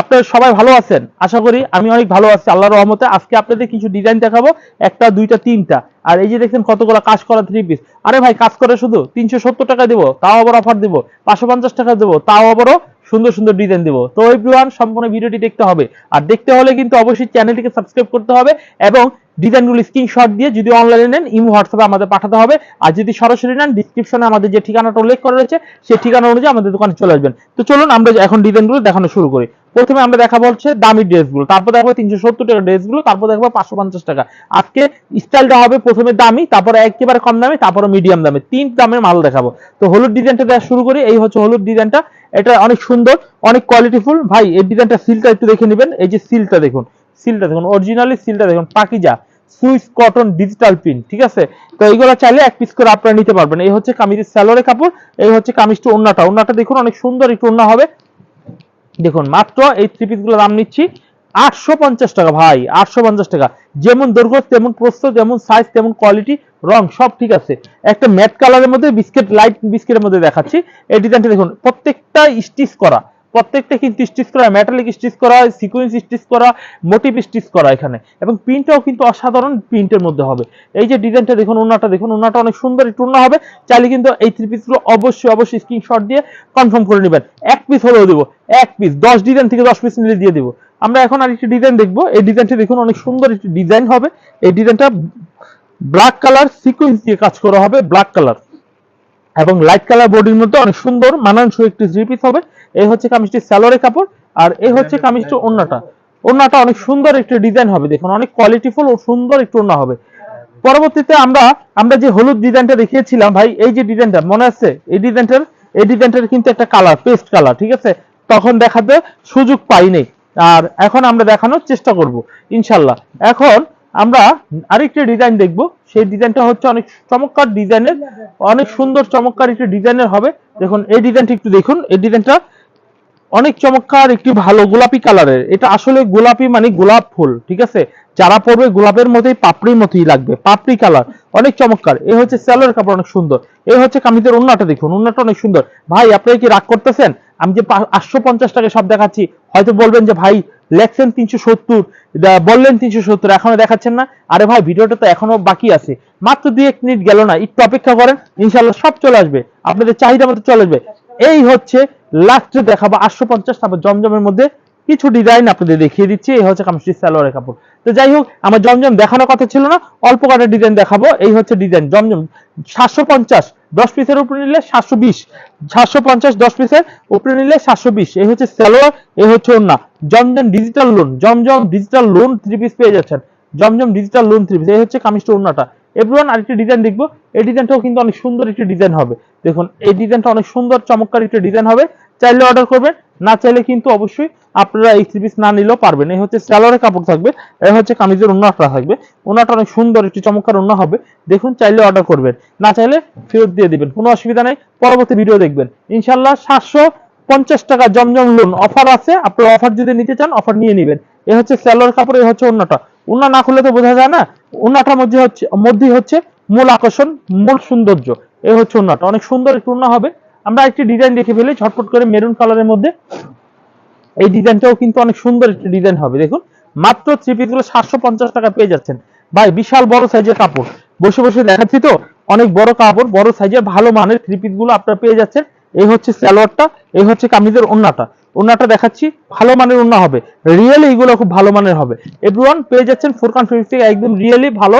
আপনারা সবাই ভালো আছেন? আশা করি আমি অনেক ভালো আছি, আল্লাহর রহমতে। আজকে আপনাদের কিছু ডিজাইন দেখাবো, একটা, দুইটা, তিনটা। আর এই যে দেখছেন কতগুলো কাজ করা থ্রি পিস আরে ভাই, কাজ করে শুধু তিনশো সত্তর টাকা দেবো, তাও আবার অফার দেবো, পাঁচশো পঞ্চাশ টাকা দেবো, তাও আবারও সুন্দর সুন্দর ডিজাইন দেবো। তো এভরিওয়ান সম্পূর্ণ ভিডিওটি দেখতে হবে। আর দেখতে হলে কিন্তু অবশ্যই চ্যানেলটিকে সাবস্ক্রাইব করতে হবে এবং ডিজাইনগুলো স্ক্রিনশট দিয়ে যদি অনলাইনে নেন, ইমো হোয়াটসঅ্যাপে আমাদের পাঠাতে হবে। আর যদি সরাসরি নেন ডিসক্রিপশনে আমাদের যে ঠিকানাটা উল্লেখ করা রয়েছে সেই ঠিকানা অনুযায়ী আমাদের দোকানে চলে আসবেন। তো চলুন আমরা এখন ডিজাইনগুলো দেখানো শুরু করি। প্রথমে আমরা দেখাবো হচ্ছে দামি ড্রেসগুলো তারপর দেখব তিনশো সত্তর টাকা ড্রেসগুলো তারপর দেখব পাঁচশো পঞ্চাশ টাকা। আজকে স্টাইলটা হবে প্রথমে দামি, তারপরে একেবারে কম দামি, তারপরে মিডিয়াম দামে। তিন দামের মাল দেখাবো। তো হলুদ ডিজাইনটা দেখা শুরু করি। এই হচ্ছে হলুদ ডিজাইনটা এটা অনেক সুন্দর, অনেক কোয়ালিটিফুল ভাই, এই ডিজাইনটা সিলটা একটু দেখে নেবেন। এই যে সিলটা দেখুন। সিলটা দেখুন অরিজিনালি সিলটা দেখুন। Pakeeza. Swiss cotton digital print, ঠিক আছে? তো এইগুলো চাইলে এক পিস করে আপনারা নিতে পারবেন। এই হচ্ছে কামিজের স্যালোরে কাপড়, এই হচ্ছে কামিজটা ওন্নাটা। ওন্নাটা দেখুন, অনেক সুন্দর একটু ওন্না হবে। দেখুন, মাত্র এই থ্রি পিস দাম নিচ্ছি আটশো পঞ্চাশ টাকা, ভাই, আটশো পঞ্চাশ টাকা। যেমন দৈর্ঘ্য, তেমন প্রস্থ, যেমন সাইজ তেমন কোয়ালিটি রং, সব ঠিক আছে। একটা ম্যাট কালারের মধ্যে বিস্কিট লাইট বিস্কিটের মধ্যে দেখাচ্ছি। এই ডিজাইনটা দেখুন, প্রত্যেকটা স্টিচ করা। প্রত্যেকটা কিন্তু স্টিচ করা মেটালিক স্টিচ করা সিকোয়েন্স স্টিচ করা মোটিভ স্টিচ করা এখানে। এবং প্রিন্টটাও কিন্তু অসাধারণ প্রিন্টের মধ্যে হবে। এই যে ডিজাইনটা দেখুন, ওনাটা দেখুন, ওনাটা অনেক সুন্দর, একটু হবে। চাইলে কিন্তু এই থ্রি পিসগুলো অবশ্যই অবশ্যই স্ক্রিনশট দিয়ে কনফার্ম করে নেবেন। এক পিস হলেও দেবো, এক পিস দশ ডিজাইন থেকে দশ পিস নিলে দিয়ে দেবো। আমরা এখন আর একটি ডিজাইন দেখব। এই ডিজাইনটি দেখুন, অনেক সুন্দর একটি ডিজাইন হবে। এই ডিজাইনটা ব্ল্যাক কালার সিকোয়েন্স দিয়ে কাজ করা হবে ব্ল্যাক কালার এবং লাইট কালার বডির মধ্যে অনেক সুন্দর মানানসই একটি থ্রি পিস হবে। এই হচ্ছে কামিজটি স্যালোরে কাপড় আর এই হচ্ছে কামিজটি ওন্নাটা ওন্নাটা অনেক সুন্দর একটি ডিজাইন হবে। দেখুন অনেক কোয়ালিটিফুল ও সুন্দর একটু ওন্না হবে। পরবর্তীতে আমরা আমরা যে হলুদ ডিজাইনটা দেখিয়েছিলাম ভাই এই যে ডিজাইনটা মনে আছে? এই ডিজাইনটার এই ডিজাইনটার কিন্তু একটা কালার পেস্ট কালার ঠিক আছে? তখন দেখাতে সুযোগ পাইনি। আর এখন আমরা দেখানোর চেষ্টা করব ইনশাল্লাহ। এখন আমরা আরেকটি ডিজাইন দেখব। সেই ডিজাইনটা হচ্ছে অনেক চমৎকার ডিজাইনের অনেক সুন্দর চমৎকার একটি ডিজাইনের হবে। দেখুন, এই ডিজাইনটি একটু দেখুন। এই ডিজাইনটা অনেক চমৎকার একটি ভালো গোলাপি কালারের। এটা আসলে গোলাপি মানে গোলাপ ফুল, ঠিক আছে? যারা পরবে গোলাপের মতোই পাপড়ির মতোই লাগবে, পাপড়ি কালার, অনেক চমৎকার। এই হচ্ছে স্যালোর কাপড়, অনেক সুন্দর। এই হচ্ছে কামিজের উন্নাটা দেখুন উন্নাটা অনেক সুন্দর। ভাই আপনারা কি রাগ করতেছেন? আমি যে আটশো পঞ্চাশ টাকা সব দেখাচ্ছি, হয়তো বলবেন যে, ভাই, লেখছেন তিনশো সত্তর বললেন তিনশো সত্তর, এখনও দেখাচ্ছেন না? আরে ভাই, ভিডিওটা তো এখনও বাকি আছে। মাত্র দুই এক মিনিট গেল না, একটু অপেক্ষা করেন ইনশাল্লাহ সব চলে আসবে। আপনাদের চাহিদা মতো চলে আসবে। এই হচ্ছে লাস্টে দেখাবো আটশো পঞ্চাশ, তারপর জমজমের মধ্যে কিছু ডিজাইন আপনাদের দেখিয়ে দিচ্ছি, এই হচ্ছে কামিজটি সালোয়ারের কাপড়। তো যাই হোক, আমার জমজম দেখানোর কথা ছিল না, অল্প কটা ডিজাইন দেখাবো, এই হচ্ছে ডিজাইন জমজম সাতশো পঞ্চাশ, দশ পিসের উপরে নিলে সাতশো বিশ, সাতশো পঞ্চাশ, দশ পিসের উপরে নিলে সাতশো বিশ, এই হচ্ছে সালোয়ার, এই হচ্ছে ওন্না Zamzam digital lawn Zamzam digital lawn three piece পেয়ে যাচ্ছেন। Zamzam digital lawn three piece এই হচ্ছে কামিজটা ওন্নাটা এভরিওয়ান আরেকটি ডিজাইন দেখব। এই ডিজাইনটাও কিন্তু অনেক সুন্দর একটি ডিজাইন হবে। দেখুন, এই ডিজাইনটা অনেক সুন্দর, চমৎকার একটি ডিজাইন হবে। চাইলে অর্ডার করবেন, না চাইলে কিন্তু অবশ্যই আপনারা এই থ্রি পিস না নিলেও পারবেন। এই হচ্ছে স্যালোয়ারের কাপড় থাকবে, এই হচ্ছে কামিজের ওনাটা থাকবে। ওনাটা অনেক সুন্দর, একটি চমৎকার ওনা হবে। দেখুন, চাইলে অর্ডার করবেন, না চাইলে ফেরত দিয়ে দিবেন। কোনো অসুবিধা নেই, পরবর্তী ভিডিও দেখবেন। ইনশাল্লাহ সাতশো পঞ্চাশ টাকা জমজম লোন অফার আছে। আপনার অফার যদি নিতে চান অফার নিয়ে নেবেন। এ হচ্ছে স্যালোয়ার কাপড়, এ হচ্ছে ওনাটা ওনা না খুলে তো বোঝা যায় না। ওনাটার মধ্যে হচ্ছে, মধ্যেই হচ্ছে মূল আকর্ষণ, মূল সৌন্দর্য। এ হচ্ছে ওনাটা অনেক সুন্দর একটু ওনা হবে। আমরা একটি ডিজাইন দেখে ফেলি, ঝটপট করে মেরুন কালারের মধ্যে। এই ডিজাইনটাও কিন্তু অনেক সুন্দর একটি ডিজাইন হবে, দেখুন। মাত্র থ্রি পিসগুলো সাতশো পঞ্চাশ টাকা পেয়ে যাচ্ছেন। ভাই, বিশাল বড় সাইজের কাপড়। বসে বসে দেখাচ্ছি তো, অনেক বড় কাপড়, বড় সাইজের ভালো মানের থ্রি পিসগুলো আপনারা পেয়ে যাচ্ছেন। এই হচ্ছে স্যালোয়ারটা এই হচ্ছে কামিজের ওন্নাটা। ওন্নাটা দেখাচ্ছি, ভালো মানের ওন্না হবে। রিয়েলি এগুলো খুব ভালো মানের হবে। এভরিওয়ান পেয়ে যাচ্ছেন ফোরকান ফিফটি একদম রিয়েলি ভালো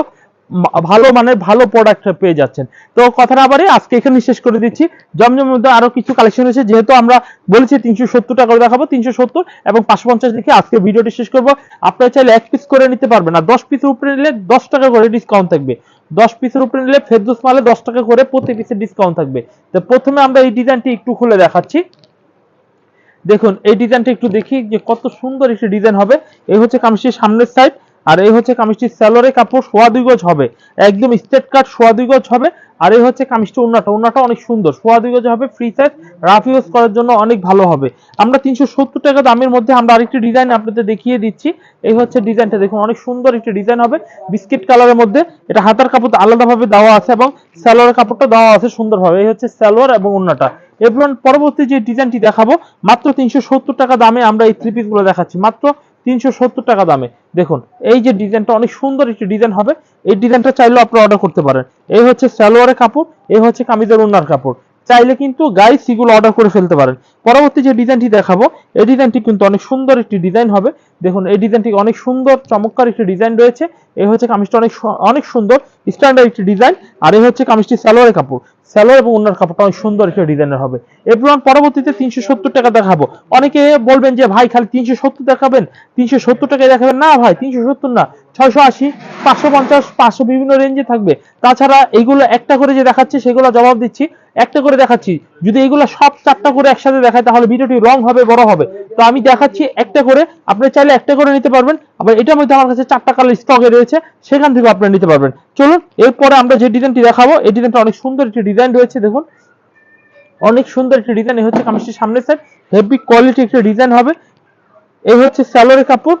ভালো মানের ভালো প্রোডাক্ট পেয়ে যাচ্ছেন। তো কথা না বারে আজকে এখানে শেষ করে দিচ্ছি। জমজমের মধ্যে আরও কিছু কালেকশন হয়েছে যেহেতু আমরা বলেছি তিনশো সত্তর টাকা করে দেখাবো, তিনশো সত্তর এবং পাঁচশো পঞ্চাশ লিখে আজকে ভিডিওটি শেষ করব। আপনারা চাইলে এক পিস করে নিতে পারবেন, আর দশ পিসের উপরে নিলে দশ টাকা করে ডিসকাউন্ট থাকবে। দশ পিসের উপরে নিলে ফেরদোস মালে দশ টাকা করে প্রতি পিসে ডিসকাউন্ট থাকবে। তো প্রথমে আমরা এই ডিজাইনটি একটু খুলে দেখাচ্ছি। দেখুন, এই ডিজাইনটা একটু দেখি যে কত সুন্দর একটি ডিজাইন হবে। এই হচ্ছে কামিজটির সামনের সাইড আর এই হচ্ছে কামিজটির স্যালোরে কাপড়, সোয়া দুই গজ হবে। একদম স্টেট কাট সোয়া দুই গজ হবে। আর এই হচ্ছে কামিজটি উন্নাটা। উন্নাটা অনেক সুন্দর। সোয়া দুই গজ হবে ফ্রি সাইজ রাফ ইউজ করার জন্য অনেক ভালো হবে। আমরা তিনশো সত্তর টাকা দামের মধ্যে আমরা আরেকটি ডিজাইন আপনাদের দেখিয়ে দিচ্ছি। এই হচ্ছে ডিজাইনটা দেখুন, অনেক সুন্দর একটি ডিজাইন হবে। বিস্কিট কালারের মধ্যে এটা হাতার কাপড় আলাদাভাবে দেওয়া আছে এবং স্যালোয়ার কাপড়টা দেওয়া আছে সুন্দরভাবে। এই হচ্ছে স্যালোয়ার এবং উন্নাটা। এবার পরবর্তী যে ডিজাইনটি দেখাবো, মাত্র তিনশো সত্তর টাকা দামে আমরা এই থ্রি পিসগুলো দেখাচ্ছি। মাত্র তিনশো সত্তর টাকা দামে। দেখুন, এই যে ডিজাইনটা অনেক সুন্দর একটি ডিজাইন হবে, এই ডিজাইনটা চাইলেও আপনি অর্ডার করতে পারেন। এই হচ্ছে সালোয়ারের কাপড়, এই হচ্ছে কামিজের ওনার কাপড়। চাইলে কিন্তু গাইস সেগুলো অর্ডার করে ফেলতে পারেন। পরবর্তী যে ডিজাইনটি দেখাবো, এই ডিজাইনটি কিন্তু অনেক সুন্দর একটি ডিজাইন হবে। দেখুন, এই ডিজাইনটি অনেক সুন্দর, চমৎকার একটি ডিজাইন রয়েছে। এই হচ্ছে কামিজটা অনেক অনেক সুন্দর স্ট্যান্ডার্ড একটি ডিজাইন আর এই হচ্ছে কামিজটি সালোয়ারের কাপড়। সালোয়ার এবং অন্যার কাপড়টা অনেক সুন্দর একটা ডিজাইনের হবে। এরপর পরবর্তীতে তিনশো সত্তর টাকা দেখাবো। অনেকে বলবেন যে, ভাই, খালি তিনশো সত্তর দেখাবেন? তিনশো সত্তর টাকায় দেখাবেন? না, ভাই, তিনশো সত্তর না। ছয়শো আশি, পাঁচশো পঞ্চাশ, পাঁচশো বিভিন্ন রেঞ্জে থাকবে। তাছাড়া এইগুলো একটা করে যে দেখাচ্ছে, সেগুলো জবাব দিচ্ছি। একটা করে দেখাচ্ছি। যদি এইগুলো সব চারটা করে একসাথে দেখায় তাহলে ভিডিওটি রং হবে, বড় হবে। তো আমি দেখাচ্ছি একটা করে। আপনি চাইলে একটা করে নিতে পারবেন। আবার এটার মধ্যে আমার কাছে চারটা কালার স্টকে রয়েছে, সেখান থেকে আপনারা নিতে পারবেন। চলুন, এরপরে আমরা যে ডিজাইনটি দেখাবো, এই ডিজাইনটা অনেক সুন্দর একটি ডিজাইন রয়েছে, দেখুন। অনেক সুন্দর একটি ডিজাইন এই হচ্ছে কামিজটির সামনের সাইড হেভি কোয়ালিটি একটি ডিজাইন হবে। এই হচ্ছে স্যালোরের কাপড়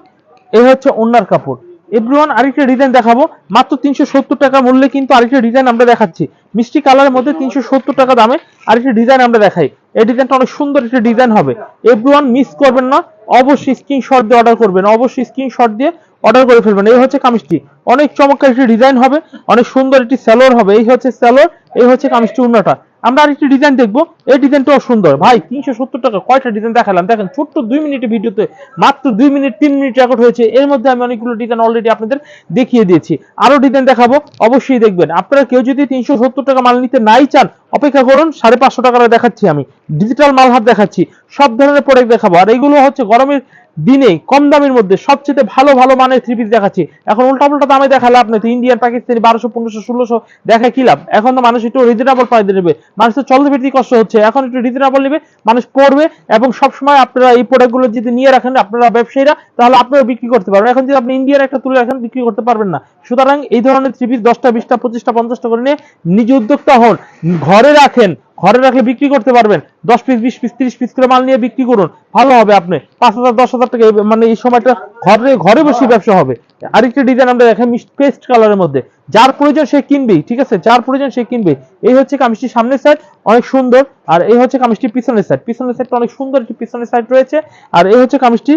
এই হচ্ছে ওনার কাপড়। এভরিওয়ান আরেকটা ডিজাইন দেখাবো। মাত্র তিনশো সত্তর টাকা মূল্যে কিন্তু আরেকটা ডিজাইন আমরা দেখাচ্ছি। মিষ্টি কালারের মধ্যে তিনশো সত্তর টাকা দামে আরেকটা ডিজাইন আমরা দেখাই। এই ডিজাইনটা অনেক সুন্দর একটা ডিজাইন হবে। এভরিওয়ান মিস করবেন না। অবশ্যই স্ক্রিনশট দিয়ে অর্ডার করবেন। অবশ্যই স্ক্রিনশট দিয়ে অর্ডার করে ফেলবেন। এই হচ্ছে কামিজটি। অনেক চমৎকার একটি ডিজাইন হবে। অনেক সুন্দর একটি স্যালোর হবে। এই হচ্ছে স্যালোর এই হচ্ছে কামিজটি উন্নটা আমরা আরেকটি ডিজাইন দেখব। এই ডিজাইনটাও সুন্দর। ভাই, তিনশো সত্তর টাকা কয়টা ডিজাইন দেখালাম? দেখেন, ছোট্ট দুই মিনিটের ভিডিওতে মাত্র দুই মিনিট, তিন মিনিট রেকর্ড হয়েছে। এর মধ্যে আমি অনেকগুলো ডিজাইন অলরেডি আপনাদের দেখিয়ে দিয়েছি। আরও ডিজাইন দেখাবো, অবশ্যই দেখবেন। আপনারা কেউ যদি তিনশো সত্তর টাকা মাল নিতে নাই চান, অপেক্ষা করুন, সাড়ে পাঁচশো টাকার দেখাচ্ছি আমি। ডিজিটাল মাল হাত দেখাচ্ছি। সব ধরনের প্রোডাক্ট দেখাবো। আর এইগুলো হচ্ছে গরমের দিনে কম দামের মধ্যে সবচেয়ে ভালো ভালো মানের থ্রি পিস দেখাচ্ছি। এখন উল্টা পাল্টা দামে দেখালে আপনি তো ইন্ডিয়ান পাকিস্তানি বারোশো, পনেরোশো, ষোলোশো দেখায় কি লাভ? এখন তো মানুষ একটু রিজনেবল প্রাইস দেবে মানুষের চলতে ফিরতে কষ্ট হচ্ছে। এখন একটু রিজনেবল নেবে, মানুষ পড়বে এবং সবসময় আপনারা এই প্রোডাক্টগুলো যদি নিয়ে রাখেন, আপনারা ব্যবসায়ীরা, তাহলে আপনারা বিক্রি করতে পারবেন। এখন যদি আপনি ইন্ডিয়ার একটা তুলে রাখেন, বিক্রি করতে পারবেন না। সুতরাং এই ধরনের থ্রি পিস দশটা, বিশটা, পঁচিশটা, পঞ্চাশটা করে নিয়ে নিজে উদ্যোক্তা হন, ঘরে রাখেন ঘরে রাখলে বিক্রি করতে পারবেন। দশ পিস বিশ পিস তিরিশ পিস করে মাল নিয়ে বিক্রি করুন। ভালো হবে আপনি। পাঁচ হাজার, দশ হাজার টাকা মানে এই সময়টা ঘরে ঘরে বসে ব্যবসা হবে। আরেকটা ডিজাইন আমরা দেখাই পেস্ট কালারের মধ্যে। যার প্রয়োজন সে কিনবেই ঠিক আছে? যার প্রয়োজন সে কিনবে। এই হচ্ছে কামিজটির সামনের সাইড অনেক সুন্দর। আর এই হচ্ছে কামিজটির পিছনের সাইড পিছনের সাইডটা অনেক সুন্দর একটি পিছনের সাইড রয়েছে। আর এই হচ্ছে কামিজটি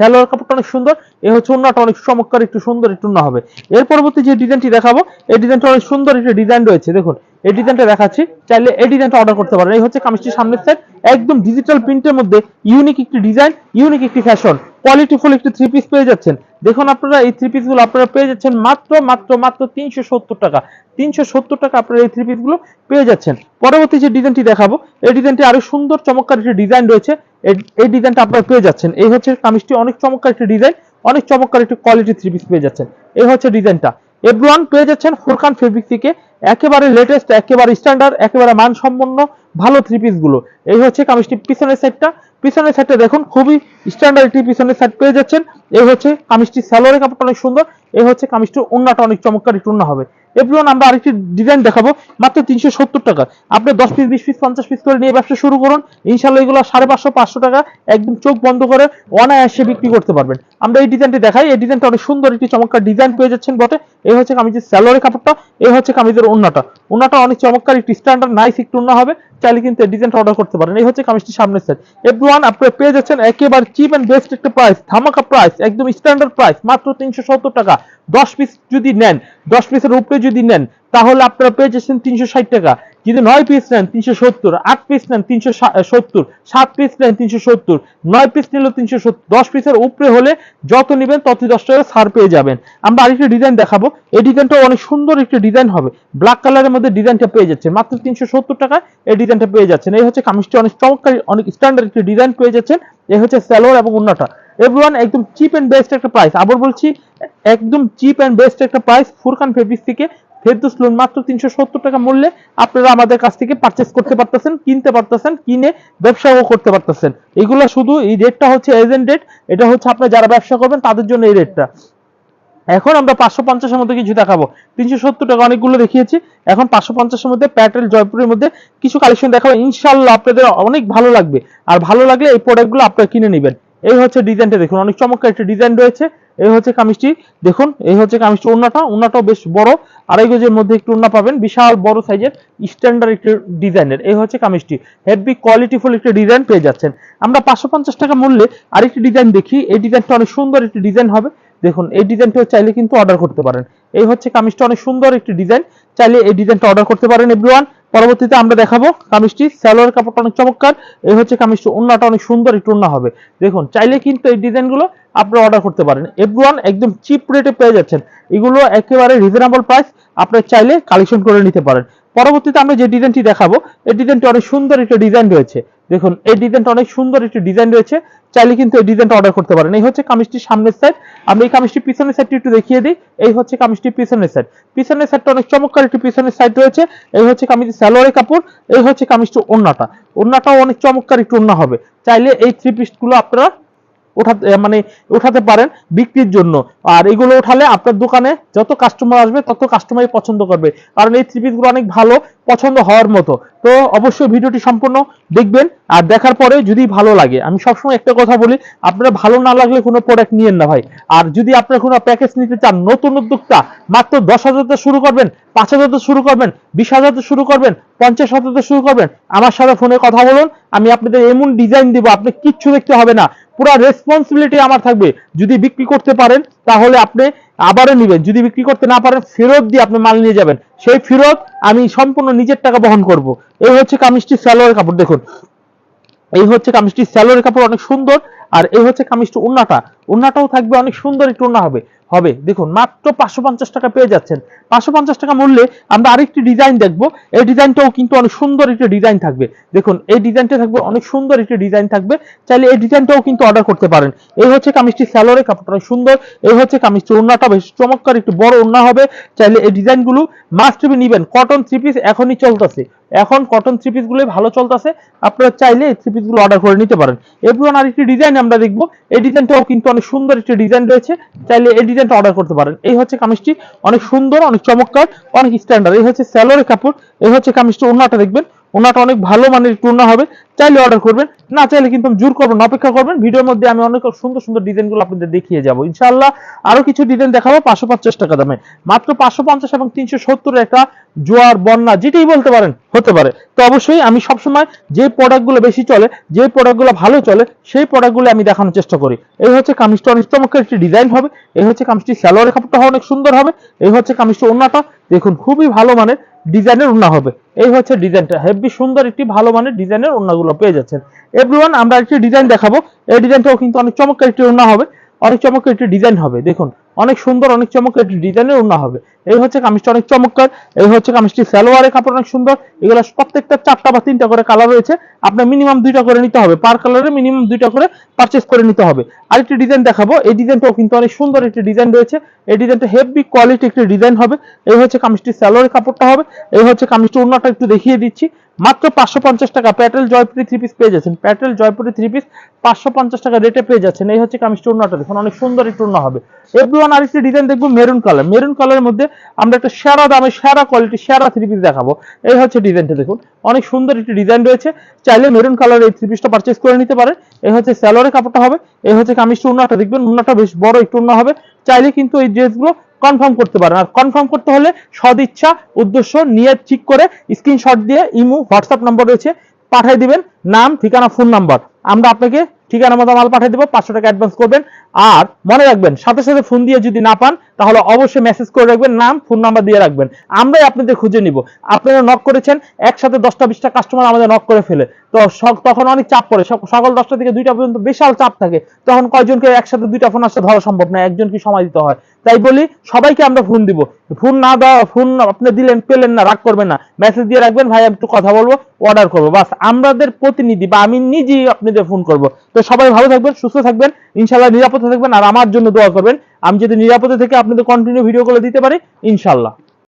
সালোয়ার কাপড়টা অনেক সুন্দর, এ হচ্ছে ওন্নাটা অনেক চমৎকার, একটু সুন্দর, একটু ওন্না হবে। এর পরবর্তী যে ডিজাইনটি দেখাবো, এই ডিজাইনটা অনেক সুন্দর একটা ডিজাইন রয়েছে, দেখুন। এই ডিজাইনটা দেখাচ্ছি, চাইলে এই ডিজাইনটা অর্ডার করতে পারেন। এই হচ্ছে কামিজটির সামনের সাইড একদম ডিজিটাল প্রিন্টের মধ্যে ইউনিক একটি ডিজাইন ইউনিক একটি ফ্যাশন কোয়ালিটিফুল একটি থ্রি পিস পেয়ে যাচ্ছেন। দেখুন আপনারা, এই থ্রি পিসগুলো আপনারা পেয়ে যাচ্ছেন মাত্র মাত্র মাত্র তিনশো সত্তর টাকা। তিনশো সত্তর টাকা আপনারা এই থ্রি পিসগুলো পেয়ে যাচ্ছেন। পরবর্তী যে ডিজাইনটি দেখাবো, এই ডিজাইনটি আরও সুন্দর, চমৎকার একটি ডিজাইন রয়েছে। এই- ডিজাইনটা আপনারা পেয়ে যাচ্ছেন। এই হচ্ছে কামিজটি, অনেক চমৎকার একটি ডিজাইন অনেক চমৎকার একটি কোয়ালিটি থ্রি পিস পেয়ে যাচ্ছেন। এই হচ্ছে ডিজাইনটা এভরিওয়ান পেয়ে যাচ্ছেন ফুরকান ফেব্রিক থেকে। একেবারে লেটেস্ট একেবারে স্ট্যান্ডার্ড একেবারে মানসম্পন্ন, ভালো থ্রি পিসগুলো। এই হচ্ছে কামিজটি পিছনের সাইডটা পিছনের সাইডটা দেখুন, খুবই স্ট্যান্ডার্ড একটি পিছনের সাইড পেয়ে যাচ্ছেন। এই হচ্ছে কামিজটি স্যালোয়ারের কাপড়টা অনেক সুন্দর। এই হচ্ছে কামিজটির ওন্নাটা অনেক চমৎকার, একটু হবে। এভরিওয়ান আমরা আরেকটি ডিজাইন দেখাবো, মাত্র তিনশো সত্তর টাকা। আপনি দশ পিস বিশ পিস পঞ্চাশ পিস করে নিয়ে ব্যবসা শুরু করুন। ইনশাল্লাহ এগুলো সাড়ে পাঁচশো পাঁচশো টাকা একদম চোখ বন্ধ করে অনায়াসে বিক্রি করতে পারবেন। আমরা এই ডিজাইনটি দেখাই। এই ডিজাইনটা অনেক সুন্দর, একটি চমৎকার ডিজাইন পেয়ে যাচ্ছেন বটে। এই হচ্ছে কামিজের স্যালোয়ারের কাপড়টা এই হচ্ছে কামিজের ওন্নাটা ওন্নাটা অনেক চমৎকার, একটি স্ট্যান্ডার্ড নাইস একটু ওন্না হবে। চাইলে কিন্তু ডিজাইনটা অর্ডার করতে পারেন। এই হচ্ছে কামিজটি সামনের সেট এভরিওয়ান আপনারা পেয়ে যাচ্ছেন একেবারে চিপ এন্ড বেস্ট একটা প্রাইস ধামাকা প্রাইস একদম স্ট্যান্ডার্ড প্রাইস মাত্র তিনশো সত্তর টাকা। দশ পিস যদি নেন, দশ পিসের উপরে যদি নেন, তাহলে আপনারা পেয়ে যাচ্ছেন তিনশো ষাট টাকা। যদি নয় পিস নেন তিনশো সত্তর, আট পিস নেন তিনশো সত্তর, সাত পিস নেন তিনশো সত্তর, নয় পিস নিলেও তিনশো সত্তর, দশ পিসের উপরে হলে যত নেবেন তত দশ টাকা ছাড় পেয়ে যাবেন। আমরা আরেকটা ডিজাইন দেখাবো। এই ডিজাইনটা অনেক সুন্দর একটা ডিজাইন হবে। ব্ল্যাক কালারের মধ্যে ডিজাইনটা পেয়ে যাচ্ছেন। মাত্র তিনশো সত্তর টাকায় এই ডিজাইনটা পেয়ে যাচ্ছেন। এই হচ্ছে কামিজটি অনেক চমৎকার, অনেক স্ট্যান্ডার্ড একটি ডিজাইন পেয়ে যাচ্ছেন। এই হচ্ছে স্যালোর এবং অন্যটা এভরিওয়ান একদম চিপ অ্যান্ড বেস্ট একটা প্রাইস আবার বলছি, একদম চিপ অ্যান্ড বেস্ট একটা প্রাইস ফুরকান ফেব্রিক্স থেকে ফেরদুস লোন মাত্র তিনশো সত্তর টাকা মূল্যে আপনারা আমাদের কাছ থেকে পারচেস করতে পারতেছেন, কিনতে পারতেছেন, কিনে ব্যবসাও করতে পারতেছেন। এগুলো শুধু এই রেটটা হচ্ছে এজেন্ট রেট এটা হচ্ছে আপনারা যারা ব্যবসা করবেন তাদের জন্য এই রেটটা এখন আমরা পাঁচশো পঞ্চাশের মধ্যে কিছু দেখাবো। তিনশো সত্তর টাকা অনেকগুলো দেখিয়েছি। এখন পাঁচশো পঞ্চাশের মধ্যে প্যাটেল জয়পুরের মধ্যে কিছু কালেকশন দেখাবো। ইনশাল্লাহ আপনাদের অনেক ভালো লাগবে। আর ভালো লাগলে এই প্রোডাক্টগুলো আপনারা কিনে নেবেন। এই হচ্ছে ডিজাইনটা দেখুন, অনেক চমৎকার একটা ডিজাইন রয়েছে। এই হচ্ছে কামিজটি, দেখুন, এই হচ্ছে কামিজটি ওন্নাটা ওন্নাটাও বেশ বড়। আড়াই গজের মধ্যে একটু ওন্না পাবেন, বিশাল বড় সাইজের স্ট্যান্ডার্ড একটি ডিজাইনের এই হচ্ছে কামিজটি, হেভি কোয়ালিটিফুল একটি ডিজাইন পেয়ে যাচ্ছেন। আমরা পাঁচশো পঞ্চাশ টাকা মূল্যে আরেকটি ডিজাইন দেখি। এই ডিজাইনটা অনেক সুন্দর একটি ডিজাইন হবে। দেখুন, এই ডিজাইনটাও চাইলে কিন্তু অর্ডার করতে পারেন। এই হচ্ছে কামিজটা, অনেক সুন্দর একটি ডিজাইন চাইলে এই ডিজাইনটা অর্ডার করতে পারেন এভরিওয়ান পরবর্তীতে আমরা দেখাবো কামিজটি। স্যালোয়ার কাপড়টা অনেক চমৎকার। এই হচ্ছে কামিজটি। ওন্নাটা অনেক সুন্দর, একটু ওন্না হবে। দেখুন, চাইলে কিন্তু এই ডিজাইনগুলো আপনারা অর্ডার করতে পারেন। এভরিওয়ান একদম চিপ রেটে পেয়ে যাচ্ছেন। এগুলো একেবারে রিজনেবল প্রাইস আপনারা চাইলে কালেকশন করে নিতে পারেন। পরবর্তীতে আমরা যে ডিজাইনটি দেখাবো, এই ডিজাইনটি অনেক সুন্দর একটা ডিজাইন রয়েছে। দেখুন, এই ডিজাইনটা অনেক সুন্দর একটি ডিজাইন রয়েছে। চাইলে কিন্তু এই ডিজাইনটা অর্ডার করতে পারেন। এই হচ্ছে কামিজটির সামনের সাইড আমরা এই কামিজটির পিছনের সাইডটি একটু দেখিয়ে দিই। এই হচ্ছে কামিজটির পিছনের সাইড পিছনের সাইডটা অনেক চমৎকার একটি পিছনের সাইড রয়েছে। এই হচ্ছে কামিজের স্যালোয়ারের কাপড়। এই হচ্ছে কামিজটি ওন্নাটা ওন্নাটাও অনেক চমৎকার একটু ওন্না হবে। চাইলে এই থ্রি পিসগুলো আপনারা উঠাতে মানে উঠাতে পারেন বিক্রির জন্য। আর এগুলো উঠালে আপনার দোকানে যত কাস্টমার আসবে, তত কাস্টমারই পছন্দ করবে। কারণ এই থ্রি পিসগুলো অনেক ভালো, পছন্দ হওয়ার মতো। তো অবশ্যই ভিডিওটি সম্পূর্ণ দেখবেন আর দেখার পরে যদি ভালো লাগে, আমি সবসময় একটা কথা বলি, আপনারা ভালো না লাগলে কোনো প্রোডাক্ট নিয়েন না ভাই। আর যদি আপনারা কোনো প্যাকেজ নিতে চান, নতুন উদ্যোক্তা, মাত্র দশ হাজার শুরু করবেন, পাঁচ হাজার শুরু করবেন, বিশ হাজার শুরু করবেন, পঞ্চাশ হাজার শুরু করবেন, আমার সাথে ফোনে কথা বলুন। আমি আপনাদের এমন ডিজাইন দিব, আপনি কিচ্ছু দেখতে হবে না। পুরো রেসপন্সিবিলিটি আমার থাকবে। যদি বিক্রি করতে পারেন, তাহলে আপনি আবারও নেবেন। যদি বিক্রি করতে না পারেন, ফেরত দিয়ে আপনি মাল নিয়ে যাবেন। সেই ফেরত আমি সম্পূর্ণ নিজের টাকা বহন করব। এই হচ্ছে কামিজটি স্যালোয়ার কাপড়, দেখুন। এই হচ্ছে কামিজটি স্যালোয়ার কাপড়, অনেক সুন্দর। আর এই হচ্ছে কামিজটি উন্নাটা উন্নাটাও থাকবে, অনেক সুন্দর একটু উন্না হবে। হবে। দেখুন, মাত্র পাঁচশো পঞ্চাশ টাকা পেয়ে যাচ্ছেন। পাঁচশো পঞ্চাশ টাকা মূল্যে আমরা আরেকটি ডিজাইন দেখব। এই ডিজাইনটাও কিন্তু অনেক সুন্দর একটি ডিজাইন থাকবে। দেখুন, এই ডিজাইনটা থাকবে, অনেক সুন্দর একটি ডিজাইন থাকবে। চাইলে এই ডিজাইনটাও কিন্তু অর্ডার করতে পারেন। এই হচ্ছে কামিজটি স্যালোরে, কাপড়টা সুন্দর। এই হচ্ছে কামিজটি ওন্নাটা বেশ চমৎকার, একটু বড় ওন্না হবে। চাইলে এই ডিজাইনগুলো মাস্ট বি নিবেন। কটন থ্রি পিস এখনই চলতেছে। এখন কটন থ্রি পিসগুলো ভালো চলতেছে। আপনারা চাইলে এই থ্রি পিসগুলো অর্ডার করে নিতে পারেন। এরপর আরেকটি ডিজাইন আমরা দেখব। এই ডিজাইনটাও কিন্তু অনেক সুন্দর একটি ডিজাইন রয়েছে। চাইলে এই ডিজাইনটা অর্ডার করতে পারেন। এই হচ্ছে কামিজটি। অনেক সুন্দর, অনেক চমৎকার, অনেক স্ট্যান্ডার্ড এই হচ্ছে স্যালোরের কাপড়। এই হচ্ছে কামিজটি ওনাটা দেখবেন। ওনাটা অনেক ভালো মানের একটু ওনা হবে। চাইলে অর্ডার করবেন না চাইলে কিন্তু আমি জোর করবেন না, অপেক্ষা করবেন। ভিডিওর মধ্যে আমি অনেক সুন্দর সুন্দর ডিজাইনগুলো আপনাদের দেখিয়ে যাব। ইনশাল্লাহ আরও কিছু ডিজাইন দেখাবো পাঁচশো পঞ্চাশ টাকা দামে। মাত্র পাঁচশো পঞ্চাশ এবং তিনশো সত্তর একটা জোয়ার বন্যা যেটাই বলতে পারেন হতে পারে। তো অবশ্যই আমি সবসময় যে প্রোডাক্টগুলো বেশি চলে যে প্রোডাক্টগুলো ভালো চলে সেই প্রোডাক্টগুলো আমি দেখানোর চেষ্টা করি। এই হচ্ছে কামিজটা অনেক চমৎকার একটি ডিজাইন হবে। এই হচ্ছে কামিজটি স্যালোয়ারের কাপড়টা অনেক সুন্দর হবে। এই হচ্ছে কামিজটি ওনাটা দেখুন খুবই ভালো মানের ডিজাইনের ওন্না হবে। এই হচ্ছে ডিজাইনটা হেভি সুন্দর একটি ভালো মানের ডিজাইনের ওন্নাগুলো পেয়ে যাচ্ছেন। এভরিওয়ান আমরা একটি ডিজাইন দেখাবো। এই ডিজাইনটাও কিন্তু অনেক চমৎকার একটি ওড়না হবে। অনেক চমৎকার একটি ডিজাইন হবে। দেখুন অনেক সুন্দর, অনেক চমৎকার ডিজাইনের ওন্না হবে। এই হচ্ছে কামিজটা অনেক চমৎকার, এই হচ্ছে কামিজটি সালোয়ারের কাপড় অনেক সুন্দর, এগুলো প্রত্যেকটা চারটা বা তিনটা করে কালার রয়েছে। আপনার মিনিমাম দুইটা করে নিতে হবে পার কালারে মিনিমাম দুইটা করে পারচেস করে নিতে হবে। আরেকটি ডিজাইন দেখাবো, এই ডিজাইনটাও কিন্তু অনেক সুন্দর একটি ডিজাইন রয়েছে। এই ডিজাইনটা হেভি কোয়ালিটি একটি ডিজাইন হবে। এই হচ্ছে কামিজটি সালোয়ারের কাপড়টা হবে। এই হচ্ছে কামিজটি ওন্নাটা একটু দেখিয়ে দিচ্ছি। মাত্র পাঁচশো পঞ্চাশ টাকা প্যাটেল জয়পুরি থ্রি পিস পেয়ে যাচ্ছেন। প্যাটেল জয়পুরি থ্রি পিস পাঁচশো পঞ্চাশ টাকা রেটে পেয়ে যাচ্ছেন। এই হচ্ছে কামিজটি ওন্নাটা দেখুন, অনেক সুন্দর একটু ওন্না হবে। এভরিওয়ান আরেকটি ডিজাইন দেখব মেরুন কালার মেরুন কালারের মধ্যে আমরা একটা সেরা দামে, সেরা কোয়ালিটি সেরা থ্রি পিস দেখাবো। এই হচ্ছে ডিজাইনটা দেখুন। অনেক সুন্দর একটি ডিজাইন রয়েছে। চাইলে মেরুন কালার এই থ্রি পিসটা পারচেস করে নিতে পারেন। এই হচ্ছে স্যালোয়ারের কাপড়টা হবে। এই হচ্ছে কামিজটি উন্নাটা দেখবেন উন্নাটা বেশ বড় একটু উন্না হবে। চাইলে কিন্তু এই ড্রেসগুলো কনফার্ম করতে পারেন। আর কনফার্ম করতে হলে সদিচ্ছা, উদ্দেশ্য নিয়ে ঠিক করে স্ক্রিনশট দিয়ে ইমো হোয়াটসঅ্যাপ নম্বর রয়েছে। পাঠিয়ে দিবেন। নাম, ঠিকানা ফোন নাম্বার আমরা আপনাকে ঠিকানা মতো মাল পাঠিয়ে দেবো, পাঁচশো টাকা অ্যাডভান্স করবেন। আর মনে রাখবেন, সাথে সাথে ফোন দিয়ে যদি না পান তাহলে অবশ্যই মেসেজ করে রাখবেন, নাম ফোন নাম্বার দিয়ে রাখবেন। আমরাই আপনাদের খুঁজে নিব। আপনারা নক করেছেন, একসাথে দশটা, বিশটা কাস্টমার আমাদের নক করে ফেলে। তো তখন অনেক চাপ পড়ে। সকাল দশটা থেকে দুইটা পর্যন্ত বিশাল চাপ থাকে। তখন কয়জনকে একসাথে দুইটা ফোন আসতে ধরা সম্ভব না একজনকে সময় দিতে হয়? তাই বলি, সবাইকে আমরা ফোন দিব। ফোন না দেওয়া ফোন আপনি দিলেন, পেলেন না, রাগ করবেন না। মেসেজ দিয়ে রাখবেন, ভাই একটু কথা বলব অর্ডার করব। বাস আমাদের প্রতিনিধি বা আমি নিজেই আপনাদের ফোন করব। তো সবাই ভালো থাকবেন, সুস্থ থাকবেন ইনশাল্লাহ নিরাপদে থাকবেন, আর আমার জন্য দোয়া করবেন। আমি যদি নিরাপদে থেকে আপনাদের কন্টিনিউ ভিডিওগুলো দিতে পারি ইনশাল্লাহ